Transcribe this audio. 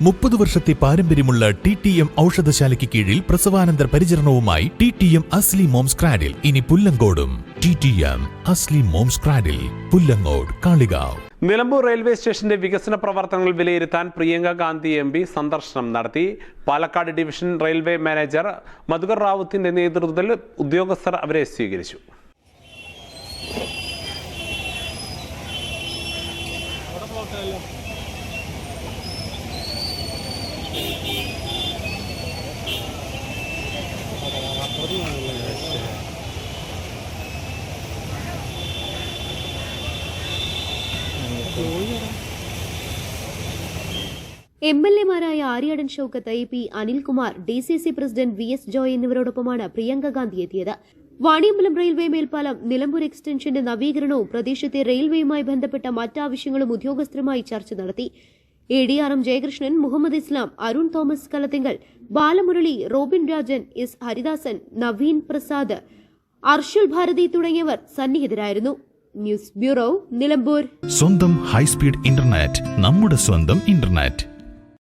മുപ്പത് വർഷത്തെ പാരമ്പര്യമുള്ള ടി ടി എം ഔഷധശാലയ്ക്ക് കീഴിൽ പ്രസവാനന്തര പരിചരണവുമായി T T M Asli mom's cradle. ഇനി പുല്ലങ്കോടും. T T M Asli mom's cradle. Pullangode Kalikavu. Nilambur railway സ്റ്റേഷന്റെ വികസന പ്രവർത്തനങ്ങൾ വിലയിരുത്താൻ പ്രിയങ്ക ഗാന്ധി എം പി സന്ദർശനം നടത്തി. Palakkad division railway manager Madhukar റാവുത്തിന്റെ നേതൃത്വത്തിൽ ഉദ്യോഗസ്ഥർ അവരെ സ്വീകരിച്ചു. M L എമാരായ Aryadan Shoukath P Anilkumar D C C president V S Joy എന്നിവരോടൊപ്പമാണ് Priyanka Gandhi എത്തിയത്. വാണിയമ്പലം റെയിൽവേ മേൽപ്പാലം നിലമ്പൂർ എക്സ്റ്റൻഷന്റെ നവീകരണവും പ്രദേശത്തെ റെയിൽവേയുമായി ബന്ധപ്പെട്ട മറ്റാവശ്യങ്ങളും ഉദ്യോഗസ്ഥരുമായി ചർച്ച നടത്തി. A D R M Jayakrishnan Muhammad Islam Arun Thomas Kalathingal Balamurali Robin Rajan S Haridasan Naveen Prasad Arshul Bharathi തുടങ്ങിയവർ സന്നിഹിതരായിരുന്നു. News bureau Nilambur. സ്വന്തം ഹൈസ്പീഡ് ഇന്റർനെറ്റ് നമ്മുടെ സ്വന്തം ഇന്റർനെറ്റ്.